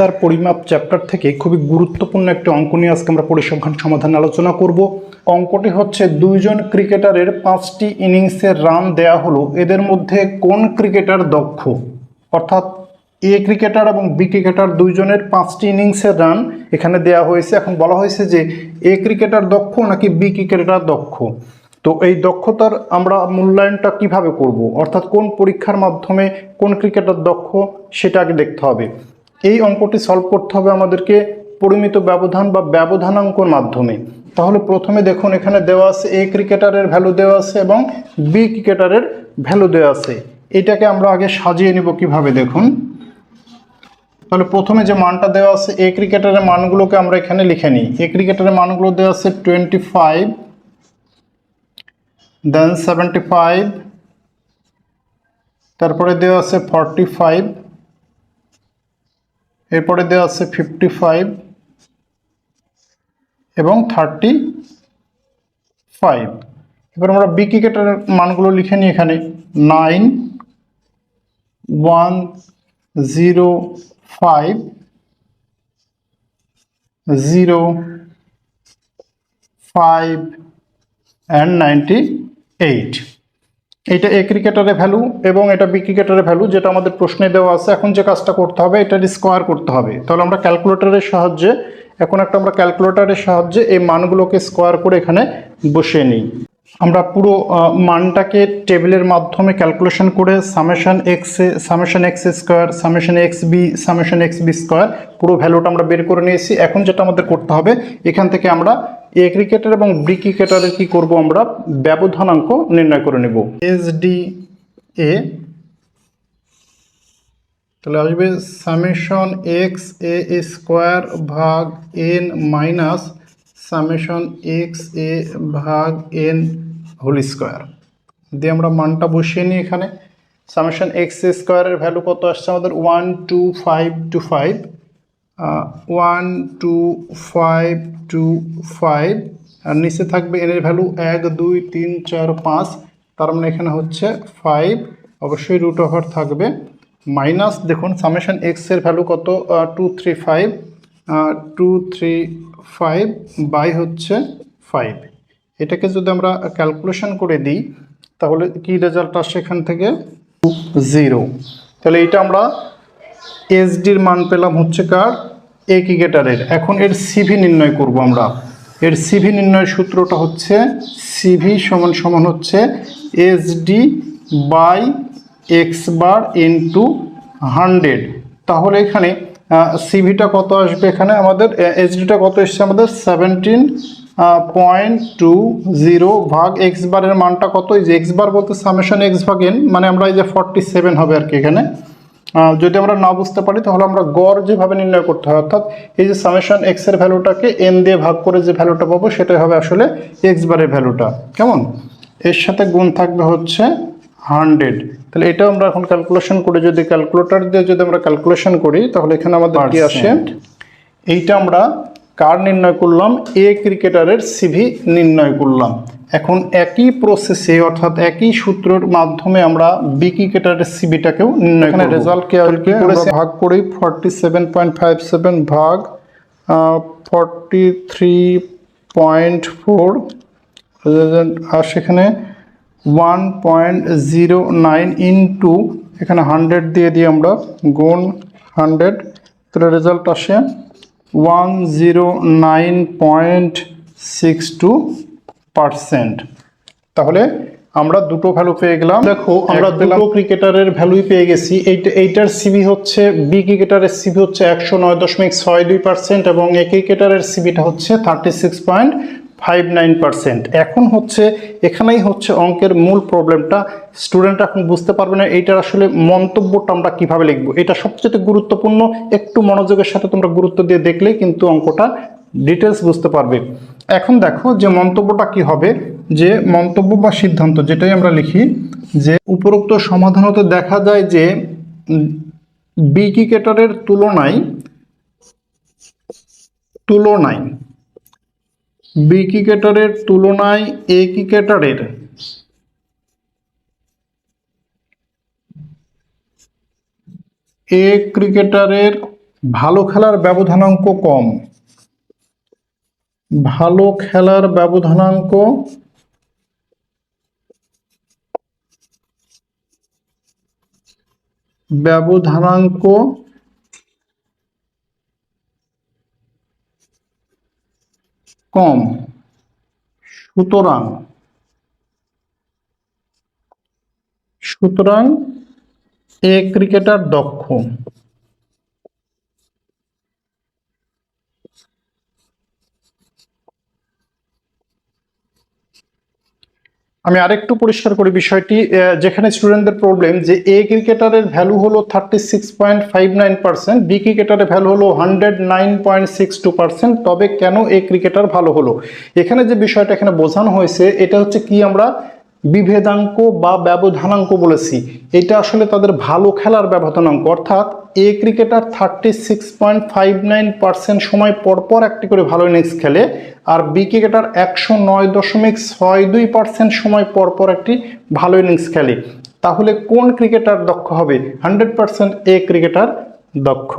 বিস্তার পরিমাপ চ্যাপ্টার থেকে খুবই গুরুত্বপূর্ণ একটি অঙ্ক নিয়ে আজকে আমরা পরিসংখ্যান সমাধান আলোচনা করব। অঙ্কটি হচ্ছে দুইজন ক্রিকেটারের পাঁচটি ইনিংসের রান দেয়া হলো। এদের মধ্যে কোন ক্রিকেটার দক্ষ? অর্থাৎ এ ক্রিকেটার এবং বি ক্রিকেটার দুইজনের পাঁচটি ইনিংসের রান এখানে দেয়া হয়েছে। এখন বলা হয়েছে যে এ ক্রিকেটার দক্ষ নাকি বি ক্রিকেটার দক্ষ? তো এই দক্ষতার আমরা মূল্যায়নটা কীভাবে করব? অর্থাৎ কোন পরীক্ষার মাধ্যমে কোন ক্রিকেটার দক্ষ সেটা আগে দেখতে হবে। এই অঙ্কটি সলভ করতে হবে আমাদেরকে পরিমিত ব্যবধান বা ব্যবধানাঙ্কর মাধ্যমে। তাহলে প্রথমে দেখুন এখানে দেওয়া আছে এ ক্রিকেটারের ভ্যালু দেওয়া আছে এবং বি ক্রিকেটারের ভ্যালু দেওয়া আছে। এটাকে আমরা আগে সাজিয়ে নিব কীভাবে দেখুন। তাহলে প্রথমে যে মানটা দেওয়া আছে এ ক্রিকেটারের মানগুলোকে আমরা এখানে লিখে নিই। এ ক্রিকেটারের মানগুলো দেওয়া আছে twenty five then seventy five তারপরে দেওয়া আছে ফর্টি ফাইভ এরপরে দেওয়া আছে ফিফটি ফাইভ এবং থার্টি ফাইভ এবার আমরা বি ক্রিকেটারের মানগুলো লিখে নিই এখানে। Nine one zero five zero five and ninety eight এইটা এ ক্রিকেটারের ভ্যালু এবং এটা বি ক্রিকেটারের ভ্যালু যেটা আমাদের প্রশ্নে দেওয়া আছে। এখন যে কাজটা করতে হবে এটার স্কোয়ার করতে হবে। তাহলে আমরা ক্যালকুলেটরের সাহায্যে, এখন একটা আমরা ক্যালকুলেটরের সাহায্যে এই মানগুলোকে স্কোয়ার করে এখানে বসিয়ে নিই। আমরা পুরো মানটাকে টেবিলের মাধ্যমে ক্যালকুলেশন করে summation X A summation X square summation X B summation X B square পুরো ভ্যালুটা আমরা বের করে নিয়েছি। এখন যেটা আমাদের করতে হবে, এখান থেকে আমরা এ ক্রিকেটার এবং বি ক্রিকেটারের কী করব আমরা? ব্যবধানাঙ্ক নির্ণয় করে নেব। এস ডি এ তাহলে আসবে সামেশন এক্স এ স্কোয়ার ভাগ N minus summation X A ভাগ এন হোল স্কোয়ার। দিয়ে আমরা মানটা বসিয়ে নিই এখানে। সামেশন এক্স স্কোয়ারের ভ্যালু কত আসছে আমাদের? One, two, five two, five. One, two, five two, five. আর নিচে থাকবে এনের ভ্যালু এক, দুই, তিন, চার, পাঁচ। তার মানে এখানে হচ্ছে ফাইভ। অবশ্যই রুট ওভার থাকবে। মাইনাস দেখুন, সামেশন এক্সের ভ্যালু কত? Two, three, five. Two, three, five by হচ্ছে ফাইভ। এটাকে যদি আমরা ক্যালকুলেশন করে দিই, তাহলে কি রেজাল্ট আসছে এখান থেকে? জিরো তাহলে এটা আমরা এসডির মান পেলাম হচ্ছে কার? এ ক্রিকেটারের এখন এর সিভি নির্ণয় করব আমরা। এর সিভি নির্ণয়ের সূত্রটা হচ্ছে সিভি সমান সমান হচ্ছে S D by X bar into hundred তাহলে এখানে সিভিটা কত আসবে এখানে? আমাদের এসডিটা কত এসছে? আমাদের সেভেন্টিন পয়েন্ট টু জিরো ভাগ এক্স বারের মানটা কত? এই যে এক্স বার বলতে সামেশন এক্স ভাগ এন মানে আমরা এই যে ফর্টি সেভেন হবে আর কি এখানে। যদি আমরা না বুঝতে পারি তাহলে আমরা গড় যেভাবে নির্ণয় করতে হয় অর্থাৎ এই যে সামেশন এক্সের ভ্যালুটাকে এন দিয়ে ভাগ করে যে ভ্যালুটা পাবো সেটাই হবে আসলে এক্স বারের ভ্যালুটা। কেমন? এর সাথে গুণ থাকবে হচ্ছে হান্ড্রেড তাহলে এটাও আমরা এখন ক্যালকুলেশন করে। যদি ক্যালকুলেটর দিয়ে যদি আমরা ক্যালকুলেশন করি তাহলে এখানে আমাদের কি আসে? এইটা আমরা কার নির্ণয় করলাম? এ ক্রিকেটারের সিভি নির্ণয় করলাম। এখন একই প্রসেসে অর্থাৎ একই সূত্রের মাধ্যমে আমরা বি ক্রিকেটারের সিভিটাকেও নির্ণয় এখানে রেজাল্ট কে ভাগ করি forty seven point five seven ভাগ ফর্টি থ্রি পয়েন্ট ফোর আর সেখানে one point zero nine into এখানে হান্ড্রেড দিয়ে দিই আমরা গুণ হান্ড্রেড তাহলে রেজাল্ট আসে one zero nine point six two percent তাহলে আমরা দুটো ভ্যালু পেয়ে গেলাম। দেখো আমরা দুটো ক্রিকেটারের ভ্যালুই পেয়ে গেছি। এইটা এইটার সিবি হচ্ছে বি ক্রিকেটারের সিবি হচ্ছে একশো নয় দশমিক ছয় দুই পার্সেন্ট এবং এ ক্রিকেটারের সিবিটা হচ্ছে thirty six point five nine percent. এখন হচ্ছে, এখানেই হচ্ছে অঙ্কের মূল প্রবলেমটা। স্টুডেন্ট এখন বুঝতে পারবে না এইটার আসলে মন্তব্যটা আমরা কীভাবে লিখব। এটা সবচেয়ে গুরুত্বপূর্ণ, একটু মনোযোগের সাথে তোমরা গুরুত্ব দিয়ে দেখলেই কিন্তু অঙ্কটা ডিটেলস বুঝতে পারবে। এখন দেখো যে মন্তব্যটা কি হবে, যে মন্তব্য বা সিদ্ধান্ত যেটাই আমরা লিখি, যে উপরোক্ত সমাধান হতে দেখা যায় যে বি ক্রিকেটারের তুলনায় তুলনায় বি ক্রিকেটারের তুলনায় এ ক্রিকেটারের এ ক্রিকেটারের ভালো খেলার ব্যবধানাঙ্ক কম। ভালো খেলার ব্যবধানাঙ্ক ব্যবধানাঙ্ক কম। সুতরাং সুতরাং এ ক্রিকেটার দক্ষ। আমি আরেকটু পরিষ্কার করি বিষয়টি যেখানে স্টুডেন্টদের প্রবলেম যে এ ক্রিকেটারের ভ্যালু হলো thirty six point five nine percent B ক্রিকেটারের ভ্যালু হলো hundred nine point six two percent তবে কেন এ ক্রিকেটার ভালো হলো? এখানে যে বিষয়টা এখানে বোঝানো হয়েছে, এটা হচ্ছে কি আমরা বিভেদাঙ্ক বা ব্যবধানাঙ্ক বলেছি। এটা আসলে তাদের ভালো খেলার ব্যবধানাঙ্ক, অর্থাৎ A cricketer thirty six point five nine percent সময় পরপর একটি করে ভালো ইনিংস খেলে আর বি ক্রিকেটার একশো নয় দশমিক ছয় দুই পার্সেন্ট সময় পরপর একটি ভালো ইনিংস খেলে। তাহলে কোন ক্রিকেটার দক্ষ হবে? হান্ড্রেড পার্সেন্ট এ ক্রিকেটার দক্ষ।